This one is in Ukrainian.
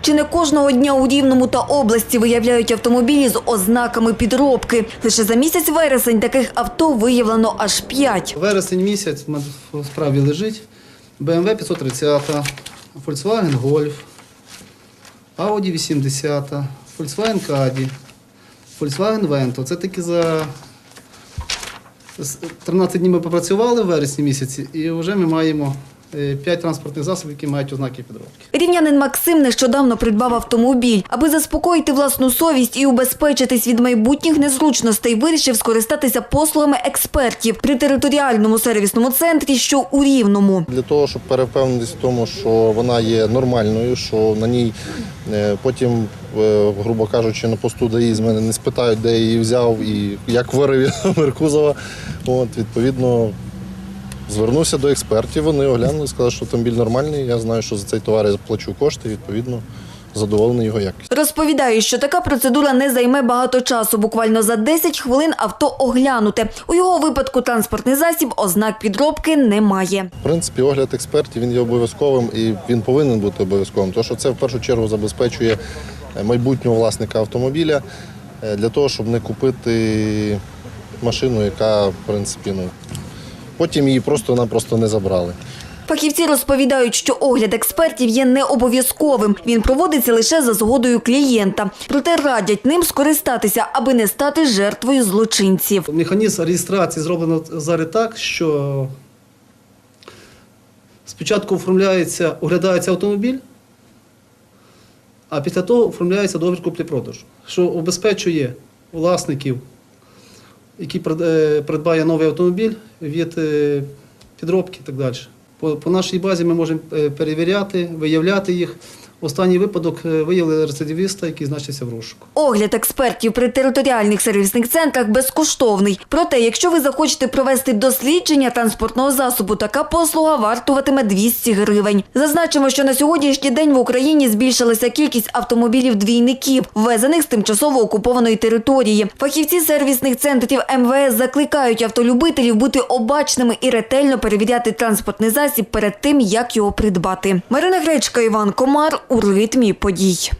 Чи не кожного дня у Рівному та області виявляють автомобілі з ознаками підробки? Лише за місяць вересень таких авто виявлено аж п'ять. Вересень місяць в справі лежить BMW 530, Volkswagen Golf, Audi 80, Volkswagen Caddy, Volkswagen Vento. Це таки за 13 днів ми попрацювали в вересні місяці, і вже ми маємо 5 транспортних засобів, які мають ознаки підробки. Рівнянин Максим нещодавно придбав автомобіль. Аби заспокоїти власну совість і убезпечитись від майбутніх незручностей, вирішив скористатися послугами експертів при територіальному сервісному центрі, що у Рівному. Для того, щоб перевпевнитися в тому, що вона є нормальною, що на ній е, потім, е, грубо кажучи, на посту ДАІ з мене не спитають, де я її взяв і як вирив я номер кузова. От, відповідно, звернувся до експертів, вони оглянули, сказали, що автомобіль нормальний. Я знаю, що за цей товар я заплачу кошти, відповідно, задоволений його якістю. Розповідає, що така процедура не займе багато часу. Буквально за 10 хвилин авто оглянуте. У його випадку транспортний засіб ознак підробки немає. В принципі, огляд експертів він є обов'язковим і він повинен бути обов'язковим, тому що це в першу чергу забезпечує е, майбутнього власника автомобіля е, для того, щоб не купити машину, яка, в принципі, ну потім її просто-напросто не забрали. Фахівці розповідають, що огляд експертів є не обов'язковим. Він проводиться лише за згодою клієнта. Проте радять ним скористатися, аби не стати жертвою злочинців. Механізм реєстрації зроблено зараз так, що спочатку оформляється, оглядається автомобіль, а після того оформляється договір куплі-продажу, що обезпечує власників, прид- е, придбає новий автомобіль від е, підробки і так далі. По, по нашій базі ми можемо е, перевіряти, виявляти їх. Останній випадок е, виявили рецидивіста, який значиться в розшуку. Огляд експертів при територіальних сервісних центрах безкоштовний. Проте, якщо ви захочете провести дослідження транспортного засобу, така послуга вартуватиме 200 гривень. Зазначимо, що на сьогоднішній день в Україні збільшилася кількість автомобілів двійників, ввезених з тимчасово окупованої території. Фахівці сервісних центрів МВС закликають автолюбителів бути обачними і ретельно перевіряти транспортний засіб перед тим, як його придбати. Марина Гречка, Іван Комар у ритмі подій.